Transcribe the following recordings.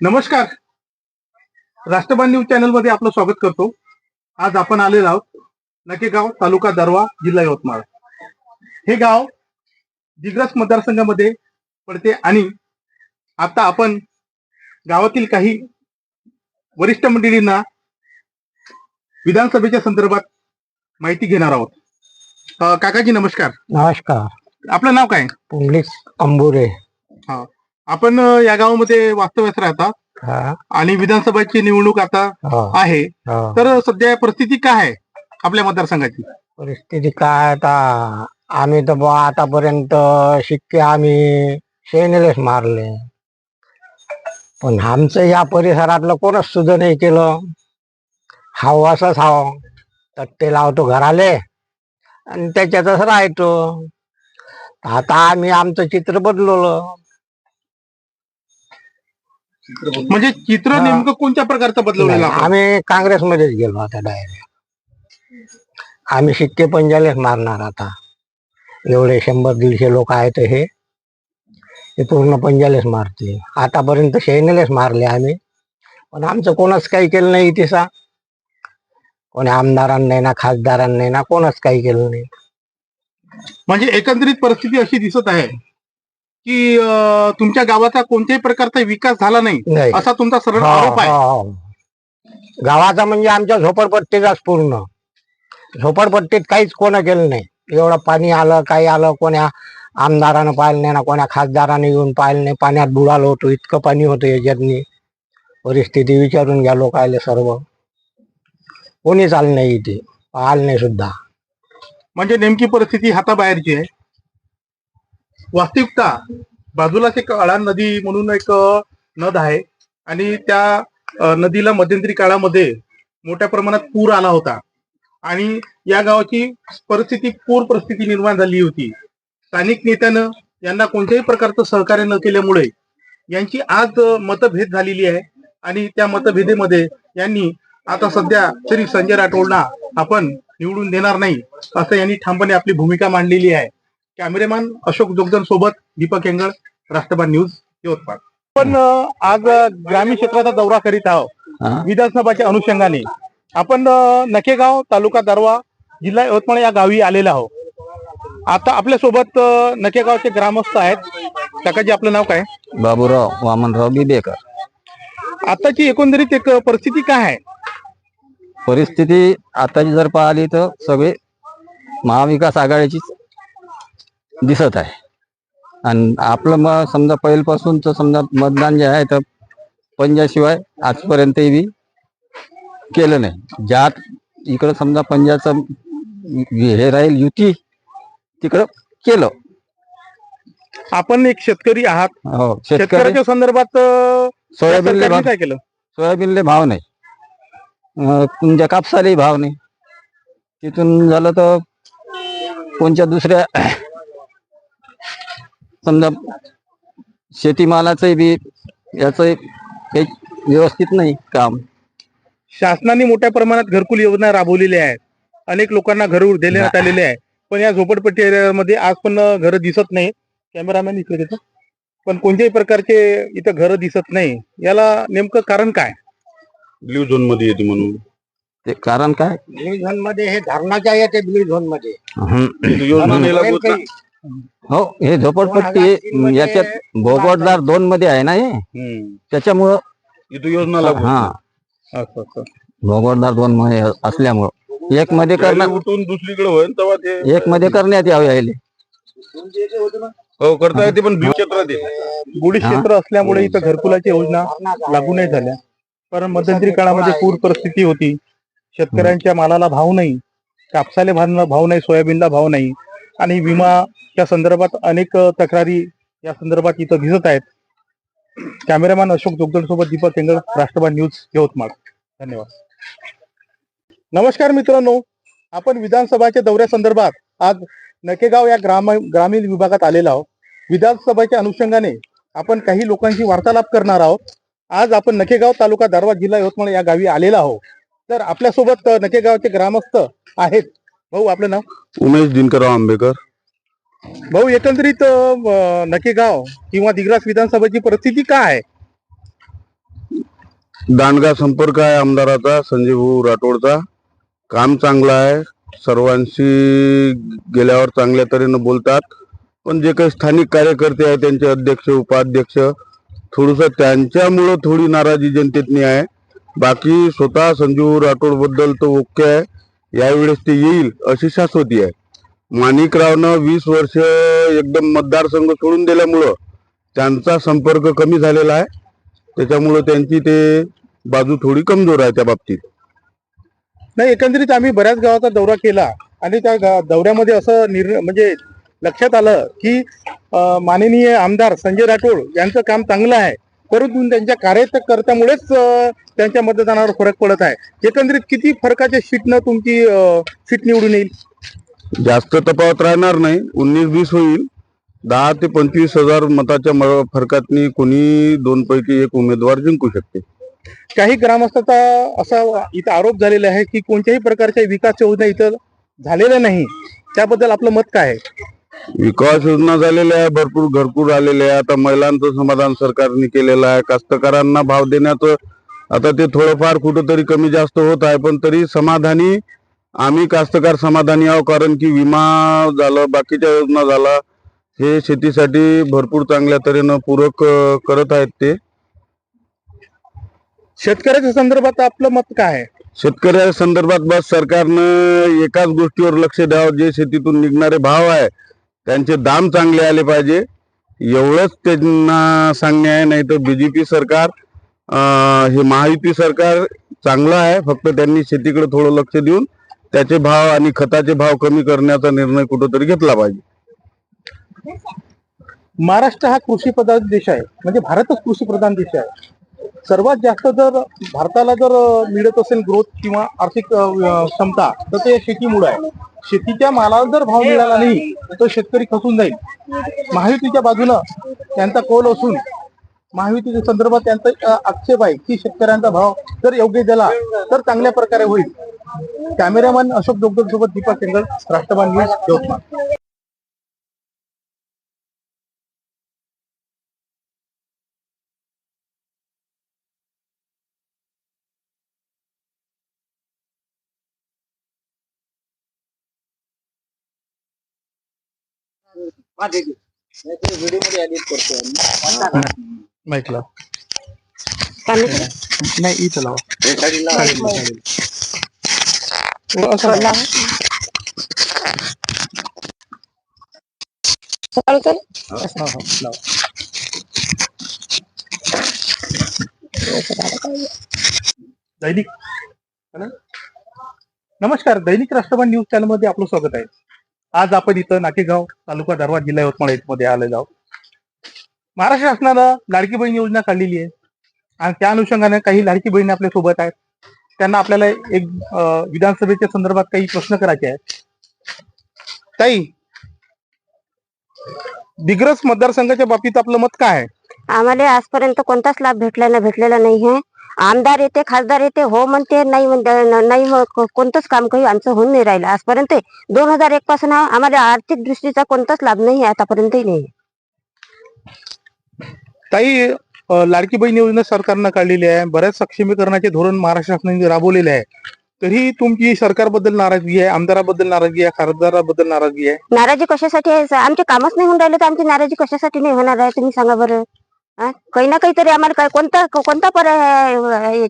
नमस्कार. राष्ट्रबान न्यूज चॅनलमध्ये आपलं स्वागत करतो. आज आपण आलेलो आहोत नकेगाव तालुका दरवा जिल्हा यवतमाळ. हे गाव दिग्रस मतदारसंघामध्ये पडते आणि आता आपण गावातील काही वरिष्ठ मंडळींना विधानसभेच्या संदर्भात माहिती घेणार आहोत. काकाजी नमस्कार. नमस्कार. आपलं नाव काय? पुंडलिक अंबुरे. आपण अं, या गावामध्ये वास्तव्यास राहता हा. आणि विधानसभेची निवडणूक आता हो, आहे. हो. तर सध्या परिस्थिती काय आहे आपल्या मतदारसंघाची? परिस्थिती काय आता? आम्ही तर बुवा आतापर्यंत शिक्के आम्ही शेनेलेच मारले. पण आमचं या परिसरातलं कोणच सुद्धा नाही केलं. हाव असंच हाव. तट्टे लावतो घराले. आणि त्याच्यातच राहतो. आता आम्ही आमचं चित्र बदलवलं. म्हणजे चित्र. नेमकं कोणत्या प्रकारचं बदलवलेलं नाही, आहे? आम्ही काँग्रेसमध्येच गेलो आता डायरेक्ट आम्ही शिक्के पंजालेच मारणार आता. एवढे शंभर दीडशे लोक आहेत हे. हे पूर्ण पंजालेच मारते आतापर्यंत शैनेलेच मारले आम्ही. पण आमचं कोणच काही केलं नाही तिसा कोणी आमदारांनी ना खासदारांनी ना कोणच काही केलं नाही. म्हणजे एकंदरीत परिस्थिती अशी दिसत आहे. की तुमच्या गावाचा कोणत्याही प्रकारचा विकास झाला नाही असा तुमचा सरळ आरोप आहे. गावाचा म्हणजे आमच्या झोपडपट्टीचाच पूर्ण. झोपडपट्टीत काहीच कोणं केलं नाही. एवढं पाणी आलं काही आलं कोण्या आमदारानं पाहिलं नाही ना कोण्या खासदाराने येऊन पाहिलं नाही. पाण्यात बुडालो होतो इतकं पाणी होतं याच्यातनी. परिस्थिती विचारून घ्या लोकायले सर्व. कोणीच आलं नाही इथे. पाहिलं नाही सुद्धा. म्हणजे नेमकी परिस्थिती हाताबाहेरची आहे. वास्तविकता बाजूलाच एक अळा नदी म्हणून एक नद आहे. आणि त्या नदीला मध्यंतरी काळामध्ये मोठ्या प्रमाणात पूर आला होता. आणि या गावाची परिस्थिती पूर परिस्थिती निर्माण झाली होती. स्थानिक नेत्यानं यांना कोणत्याही प्रकारचं सहकार्य न केल्यामुळे यांची आज मतभेद झालेली आहे. आणि त्या मतभेदेमध्ये यांनी आता सध्या श्री संजय राठोडना आपण निवडून देणार नाही असं यांनी ठामपणे आपली भूमिका मांडलेली आहे. कॅमेरेमॅन अशोक जोगदन सोबत दीपक येंगळ राष्ट्रबान न्यूज यवतमाळ आपण आज ग्रामीण क्षेत्राचा दौरा करीत आहोत. विधानसभाच्या अनुषंगाने. आपण नकेगाव तालुका दरवा जिल्हा यवतमाळ या गावी आलेलो आहोत. आता आपल्यासोबत नकेगावचे ग्रामस्थ आहेत. काकाजी आपलं नाव काय? बाबूराव वामनराव बिबेकर. आताची एकंदरीत एक परिस्थिती काय आहे? परिस्थिती आताची जर पाहिली तर सगळे महाविकास आघाडीचीच दिसत आहे. आणि आपलं मग समजा पहिल्यापासूनच समजा मतदान जे आहे तर पंजाशिवाय आजपर्यंत बी केलं नाही. ज्यात इकडं समजा पंजाचं हे राहील युती तिकडं केलं. आपण एक शेतकरी आहात. हो शेतकरी शेतकऱ्याच्या संदर्भात अं, सोयाबीनले सरकारने भाव काय केलं? सोयाबीनले भाव नाही. अं, तुमच्या कापसालाही भाव नाही. तिथून झालं तर कोणत्या दुसऱ्या समजा शेतीमालाचंही बी याचं काही व्यवस्थित नाही काम. शासनाने मोठ्या प्रमाणात घरकुल योजना राबवलेल्या आहेत. अनेक लोकांना घर देण्यात आलेले आहे पण या झोपडपट्टी एरियामध्ये आज पण घर दिसत नाही. कॅमेरामॅन इकडे देतो पण कोणत्याही प्रकारचे इथं घर दिसत नाही. याला नेमकं कारण काय? ब्ल्यू झोनमध्ये येते म्हणून. ते कारण काय? ब्ल्यू झोनमध्ये हे धरणाच्या येते ब्ल्यू झोनमध्ये हो हे झोपडपट्टी याच्यात भोगवटदार दोन मध्ये आहे ना हे. त्याच्यामुळं योजना लागू हा. नाही. असं असं. भोगवटदार दोन मध्ये असल्यामुळं. एक मध्ये करण्यात उठून दुसरीकडे होईल तेव्हा ते एक मध्ये करण्यात यावे यायले. हो करता येते पण क्षेत्रात आहे गुढी क्षेत्र असल्यामुळे इथं घरकुलाची योजना लागू नाही झाल्या. कारण मध्यंतरी काळामध्ये पूर परिस्थिती होती. शेतकऱ्यांच्या मालाला भाव नाही. कापसाला भाव भाव नाही सोयाबीनला भाव नाही. आणि या संदर्भात अनेक तक्रारी या संदर्भात इथं दिसत आहेत. कॅमेरामॅन अशोक जोगदळ सोबत दीपक केंगळ राष्ट्रवाद न्यूज यवतमाळ. धन्यवाद. नमस्कार मित्रांनो. आपण विधानसभाच्या दौऱ्यासंदर्भात आज नकेगाव या ग्राम ग्रामीण विभागात आलेलो आहोत. विधानसभेच्या अनुषंगाने आपण काही लोकांशी वार्तालाप करणार आहोत. आज आपण नकेगाव तालुका दारवा जिल्हा यवतमाळ या गावी आलेलो आहोत. तर आपल्यासोबत नकेगावचे ग्रामस्थ आहेत. भाऊ आपलं नाव? उमेश दिनकरराव आंबेकर. भाऊ एकंदरीत नकेगाव किंवा दिग्रास विधानसभेची परिस्थिती काय आहे? दांडगा संपर्क आहे आमदाराचा संजय भाऊ राठोडचा. काम चांगलं आहे. सर्वांशी गेल्यावर चांगल्या तऱ्हेनं बोलतात. पण जे काही स्थानिक कार्यकर्ते आहेत त्यांचे अध्यक्ष उपाध्यक्ष थोडस त्यांच्यामुळं थोडी नाराजी जनतेतनी आहे. बाकी स्वतः संजीव राठोडबद्दल तो ओके आहे. यावेळेस ते येईल अशी शाश्वती आहे. माणिकरावनं वीस वर्ष एकदम मतदारसंघ सोडून दिल्यामुळं त्यांचा संपर्क कमी झालेला आहे. त्याच्यामुळं त्यांची ते बाजू थोडी कमजोर आहे त्या बाबतीत. नाही एकंदरीत आम्ही बऱ्याच गावाचा दौरा केला आणि त्या दौऱ्यामध्ये असं निर्णय म्हणजे लक्षात आलं की माननीय आमदार संजय राठोड यांचं काम चांगलं आहे. परंतु त्यांच्या कार्यकर्त्यामुळेच त्यांच्या मतदानावर फरक पडत आहे. एकंदरीत किती फरकाच्या सीटनं तुमची सीट निवडून येईल? जास्त तफावत राहणार नाही. उन्नीस वीस होईल. दहा ते पंचवीस हजार मताच्या म- फरकातनी कोणी दोन पैकी एक उमेदवार जिंकू शकते. काही ग्रामस्थाचा असा इथं आरोप झालेला आहे की कोणत्याही प्रकारच्या विकास योजना इथं झालेल्या नाही. त्याबद्दल आपलं मत काय आहे? विकास योजना झालेल्या आहे भरपूर घरपूर आलेले आहे. आता महिलांचं समाधान सरकारने केलेलं आहे. कास्तकारांना भाव देण्याचं आता ते थोडंफार कुठंतरी कमी जास्त होत आहे. पण तरी समाधानी आम्ही कास्तकार समाधानी आहोत कारण की विमा झालं बाकीच्या योजना झाला हे शेतीसाठी भरपूर चांगल्या तऱ्हेनं पूरक अं, करत आहेत ते. शेतकऱ्याच्या संदर्भात आपलं मत काय आहे? शेतकऱ्या संदर्भात बस सरकारनं एकाच गोष्टीवर लक्ष द्यावं जे शेतीतून निघणारे भाव आहे त्यांचे दाम चांगले आले पाहिजे. एवढंच त्यांना सांगणे आहे नाही तर बीजेपी सरकार अं, हे महायुती सरकार चांगलं आहे फक्त त्यांनी शेतीकडे थोडं लक्ष देऊन त्याचे भाव आणि खताचे भाव कमी करण्याचा निर्णय कुठंतरी घेतला पाहिजे. महाराष्ट्र हा कृषी प्रधान देश आहे. म्हणजे भारतच कृषी प्रधान देश आहे. सर्वात जास्त जर भारताला जर मिळत असेल ग्रोथ किंवा आर्थिक क्षमता तर ते शेतीमुळे आहे. शेतीच्या मालाला जर भाव मिळाला नाही तर शेतकरी खसून जाईल. महायुतीच्या बाजूनं त्यांचा कौल असून महायुतीच्या संदर्भात त्यांचा आक्षेप आहे की शेतकऱ्यांचा भाव जर योग्य दिला तर चांगल्या प्रकारे होईल. कॅमेरामॅन अशोक जोगदर सोबत दीपक केंगल राष्ट्रवादी न्यूज़ यवतमाळ नाही इथं लावा. दैनिक. नमस्कार. दैनिक राष्ट्रवाद न्यूज चॅनलमध्ये आपलं स्वागत आहे. आज आपण इथं नाकेगाव तालुका दारवा जिल्हा यवतमाळमध्ये आलेलो आहोत. महाराष्ट्र शासनानं लाडकी बहीण योजना काढलेली आहे. आणि त्या अनुषंगाने काही लाडकी बहिणी आपल्यासोबत आहेत. त्यांना आपल्याला एक विधानसभेच्या संदर्भात काही प्रश्न करायचे आहेत. ताई दिग्रस मतदारसंघाच्या बाबतीत आपलं मत काय आहे? आम्हाला आजपर्यंत कोणताच लाभ भेटला ना भेटलेला नाही आहे. आमदार येते खासदार येते हो म्हणते नाही नाही कोणतंच काम काही आमचं होऊन नाही राहिलं. आजपर्यंत दोन हजार एक पासून आम्हाला आर्थिक दृष्टीचा कोणताच लाभ नाही आतापर्यंतही नाही ताई लाडकी बहीण योजना सरकारनं काढलेली आहे. बऱ्याच सक्षमीकरणाचे धोरण महाराष्ट्र शासनाने राबवलेले आहे. तरी तुमची सरकारबद्दल नाराजगी आहे आमदाराबद्दल नाराजगी आहे खासदाराबद्दल नाराजगी आहे? नाराजी कशासाठी आहे? आमचे कामच नाही होऊन राहिले तर आमची नाराजी कशासाठी नाही होणार आहे? तुम्ही सांगा बरं. काही ना काहीतरी आम्हाला काय कोणता कोणता पर्याय आहे?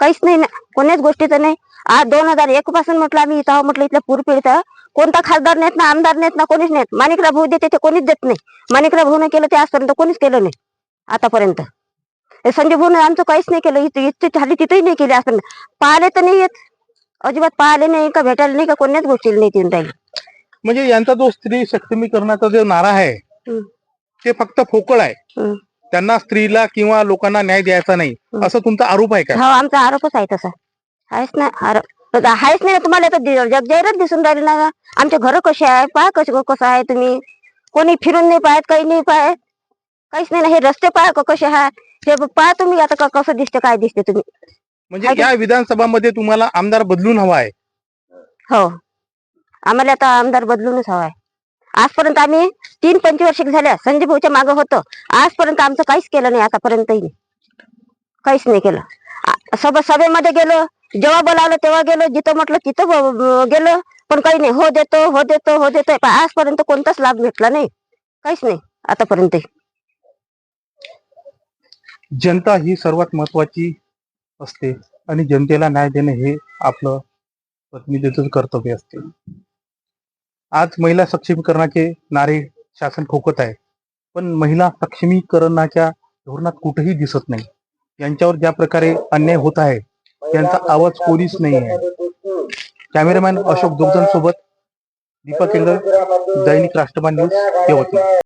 काहीच नाही ना. कोण्याच गोष्टीचं नाही. आज दोन हजार एक पासून म्हटलं आम्ही इथं म्हटलं इथल्या पूर पीडित कोणता खासदार नेत ना आमदार नेत ना कोणीच नाहीत. माणिकराव भाऊ देते ते कोणीच देत नाही. माणिकराव भाऊने केलं ते आजपर्यंत कोणीच केलं नाही. आतापर्यंत. हे संजय भाऊने आमचं काहीच नाही केलं. इथे इथे झाली तिथेही नाही केली आजपर्यंत पाहिले तर नाही येत. अजिबात पाहिले नाही का भेटायला नाही का कोण्याच गोष्टीला नाही येऊन राहिले. म्हणजे यांचा जो स्त्री सक्षमीकरणाचा जो नारा आहे. ते फक्त फोकळ आहे. त्यांना स्त्रीला किंवा लोकांना न्याय द्यायचा नाही. असं तुमचा आरोप आहे का? हो आमचा आरोपच आहे तसा. आहेच ना आरोप. आहेच नाही तुम्हाला तर दि- जगजाहीरच दिसून राहिली ना. आमचे घर कसे आहे? पहा कसे कसं आहे तुम्ही. कोणी फिरून नाही पाहत काही नाही पाहत. काहीच नाही ना हे रस्ते पहा क- कसे हे ब- पहा तुम्ही आता क- कसं दिसते काय दिसते तुम्ही. म्हणजे या विधानसभामध्ये तुम्हाला आमदार बदलून हवा आहे. हो. आम्हाला आता आमदार बदलूनच हवा आहे. आजपर्यंत आम्ही तीन पंचवार्षिक झाल्या संजय भाऊच्या मागं होतो. आजपर्यंत आमचं काहीच केलं नाही आतापर्यंतही. काहीच नाही केलं. आ- सभ सभेमध्ये गेलो जेव्हा बोलावलं तेव्हा गेलो जिथं म्हटलं तिथं ब- ब- गेलो पण काही नाही. हो देतो हो देतो हो देतो. पण आजपर्यंत कोणताच लाभ भेटला नाही. काहीच नाही आतापर्यंत जनता ही सर्वात महत्वाची असते आणि जनतेला न्याय देणे हे आपलं प्रतिनिधित्व कर्तव्य असते. आज महिला सक्षमीकरणाचे नारे शासन ठोकत आहे पण महिला सक्षमीकरणाच्या धोरणात कुठेही दिसत नाही. यांच्यावर ज्या प्रकारे अन्याय होत आहे त्यांचा आवाज कोणीच नाही आहे. कॅमेरामॅन अशोक दुग्धन सोबत दीपक केंद्र दैनिक राष्ट्रमान न्यूज यवतमाळ.